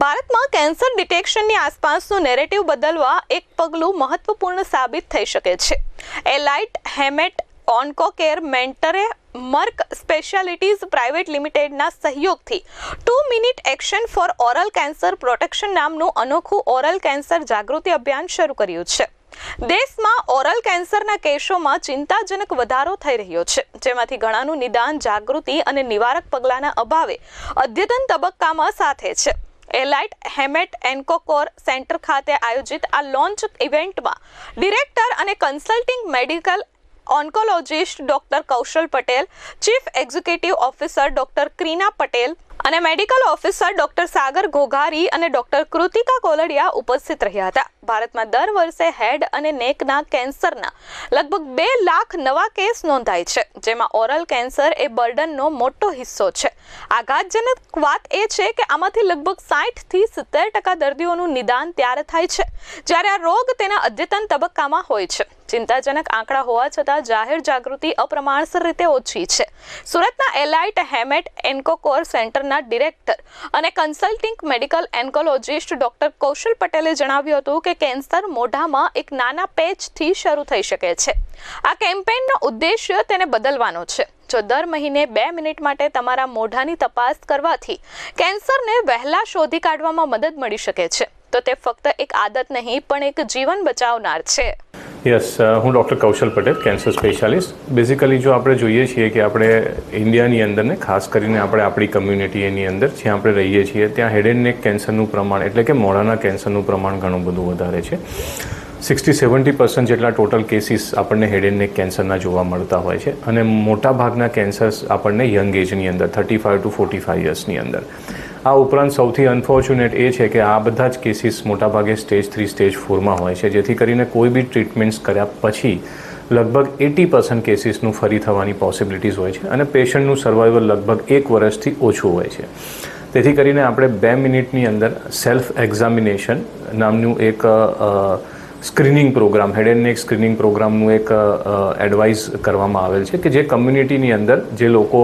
ભારતમાં કેન્સર ડિટેક્શનની આસપાસનું નેરેટિવ બદલવા એક પગલું મહત્વપૂર્ણ સાબિત થઈ શકે છે. એલાઇટ હેમેટ ઓન્કોકેર મેન્ટરે મર્ક સ્પેશિયાલિટીઝ પ્રાઇવેટ લિમિટેડના સહયોગથી two minute action for oral cancer protection નામનું અનોખું ઓરલ કેન્સર જાગૃતિ અભિયાન શરૂ કર્યું છે. દેશમાં ઓરલ કેન્સરના કેસોમાં ચિંતાજનક વધારો થઈ રહ્યો છે, જેમાંથી ઘણાનું નિદાન, જાગૃતિ અને નિવારક પગલાંના અભાવે અદ્યતન તબક્કામાં સાથે છે. એલાઇટ હેમેટ એન્કોકોર સેન્ટર ખાતે આયોજિત આ લોન્ચ ઇવેન્ટમાં ડિરેક્ટર અને consulting medical oncologist doctor Kaushal Patel, chief executive officer doctor Krina Patel અને medical officer doctor Sagar Ghoghari અને ડોક્ટર કૃતિકા કોલડિયા ઉપસ્થિત રહ્યા હતા. ભારતમાં દર વર્ષે હેડ અને નેકના કેન્સરના લગભગ બે લાખ નવા કેસ નોંધાય છે, જેમાં ઓરલ કેન્સર એ બર્ડનનો મોટો હિસ્સો છે. આઘાતજનક વાત એ છે કે આમાંથી લગભગ સાઠથી સિત્તેર ટકા દર્દીઓનું નિદાન ત્યારે થાય છે, જ્યારે આ રોગ તેના અદ્યતન તબક્કામાં હોય છે. ચિંતાજનક આંકડા હોવા છતાં જાહેર જાગૃતિ અપ્રમાણસર રીતે ઓછી છે. સુરતના એલાઇટ હેમેટ એન્કોકોર સેન્ટરના ડિરેક્ટર અને consulting medical oncologist doctor Kaushal પટેલે જણાવ્યું હતું કે કેન્સર મોઢામાં એક નાના પેચથી શરૂ થઈ શકે છે. આ કેમ્પેઇનનો ઉદ્દેશ્ય તેને બદલવાનો છે. જો દર મહિને બે મિનિટ માટે તમારા મોઢાની તપાસ કરવાથી કેન્સરને વહેલા શોધી કાઢવામાં મદદ મળી શકે છે. તો તે ફક્ત એક આદત નહીં, પણ એક જીવન બચાવનાર છે. યસ હું doctor Kaushal Patel cancer specialist basically જો આપણે જોઈએ છીએ કે આપણે ઇન્ડિયાની અંદર ને ખાસ કરીને આપણે આપણી કમ્યુનિટી એની અંદર, જ્યાં આપણે રહીએ છીએ, ત્યાં હેડ એન્ડ નેક કેન્સરનું પ્રમાણ, એટલે કે મોઢાના કેન્સરનું પ્રમાણ ઘણું બધું વધારે છે. સિક્સટી સેવન્ટી પર્સન્ટ જેટલા ટોટલ કેસીસ આપણને હેડ એન્ડ નેક કેન્સરના જોવા મળતા હોય છે અને મોટાભાગના કેન્સર્સ આપણને યંગ એજની અંદર, thirty five to forty five યર્સની અંદર. આ ઉપરાંત સૌથી અનફોર્ચ્યુનેટ એ છે કે આ બધા જ કેસીસ મોટાભાગે સ્ટેજ થ્રી, સ્ટેજ ફોરમાં હોય છે, જેથી કરીને કોઈ બી ટ્રીટમેન્ટ્સ કર્યા પછી લગભગ એટી પર્સન્ટ કેસીસનું ફરી થવાની પોસિબિલિટીઝ હોય છે અને પેશન્ટનું સર્વાઈવલ લગભગ એક વર્ષથી ઓછું હોય છે. તેથી કરીને આપણે બે મિનિટની અંદર સેલ્ફ એક્ઝામિનેશન નામનું એક screening programme, head and neck screening પ્રોગ્રામનું એક એડવાઇસ કરવામાં આવેલ છે કે જે કમ્યુનિટીની અંદર જે લોકો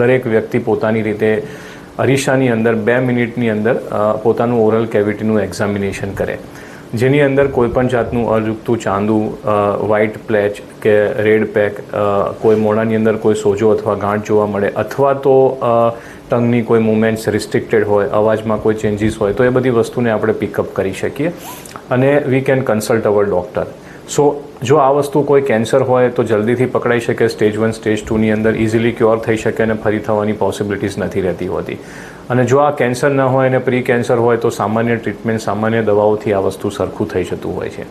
દરેક વ્યક્તિ પોતાની રીતે અરીસાની અંદર બે મિનિટની અંદર પોતાનું ઓરલ કેવિટીનું એક્ઝામિનેશન કરે. જેની અંદર કોઈપણ જાતનું અજુગતું ચાંદું વ્હાઇટ પ્લેચ કે રેડ પેક કોઈ મોડાની અંદર કોઈ સોજો અથવા ગાંઠ જોવા મળે અથવા તો ટંગની કોઈ મુમેન્ટ્સ રિસ્ટ્રિક્ટેડ હોય, અવાજમાં કોઈ ચેન્જીસ હોય, તો એ બધી વસ્તુને આપણે પિકઅપ કરી શકીએ. અને we can consult our doctor so જો આ વસ્તુ કોઈ કેન્સર હોય, તો જલ્દીથી પકડાઈ શકે. સ્ટેજ વન સ્ટેજ ટુની અંદર ઇઝીલી ક્યોર થઈ શકે અને ફરી થવાની પોસિબિલિટીઝ નથી રહેતી હોતી. અને જો આ કેન્સર ન હોય અને પ્રી કેન્સર હોય, તો સામાન્ય ટ્રીટમેન્ટ સામાન્ય દવાઓથી આ વસ્તુ સરખું થઈ જતું હોય છે.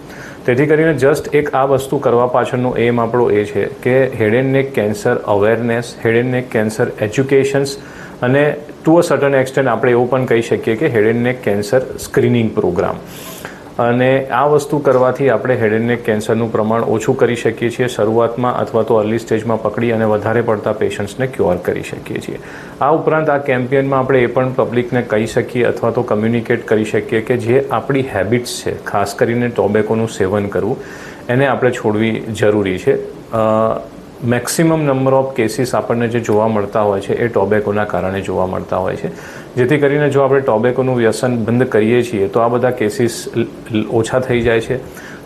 તેથી કરીને જસ્ટ એક આ વસ્તુ કરવા પાછળનો એમ આપણો એ છે કે head and neck cancer awareness head and neck cancer educations અને ટુ અ સર્ટન એક્સટેન્ટ આપણે એવું પણ કહી શકીએ કે head and neck cancer screening programme અને આ વસ્તુ કરવાથી આપણે હેડ એન્ડ નેક કેન્સરનું પ્રમાણ ઓછું કરી શકીએ છીએ, શરૂઆતમાં અથવા તો અર્લી સ્ટેજમાં પકડી અને વધારે પડતા પેશન્ટ્સને ક્યોર કરી શકીએ છીએ. આ ઉપરાંત આ કેમ્પેનમાં આપણે એ પણ પબ્લિકને કહી શકીએ અથવા તો કમ્યુનિકેટ કરી શકીએ કે જે આપણી હેબિટ્સ છે, ખાસ કરીને ટોબેકોનું સેવન કરવું, એને આપણે છોડવી જરૂરી છે. મેક્સિમમ નંબર ઓફ કેસીસ આપણને જે જોવા મળતા હોય છે, એ ટોબેકોના કારણે જોવા મળતા હોય છે. જેથી કરીને જો આપણે ટોબેકોનું વ્યસન બંધ કરીએ છીએ, તો આ બધા કેસીસ ઓછા થઈ જાય છે.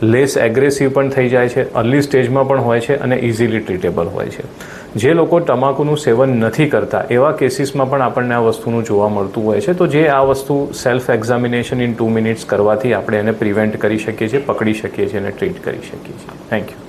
લેસ એગ્રેસિવ પણ થઈ જાય છે. અર્લી સ્ટેજમાં પણ હોય છે અને ઇઝીલી ટ્રીટેબલ હોય છે. જે લોકો તમાકુનું સેવન નથી કરતા, એવા કેસીસમાં પણ આપણને આ વસ્તુનું જોવા મળતું હોય છે. તો જે આ વસ્તુ self examination in two minutes કરવાથી આપણે એને પ્રિવેન્ટ કરી શકીએ છીએ, પકડી શકીએ છીએ અને ટ્રીટ કરી શકીએ છીએ. Thank you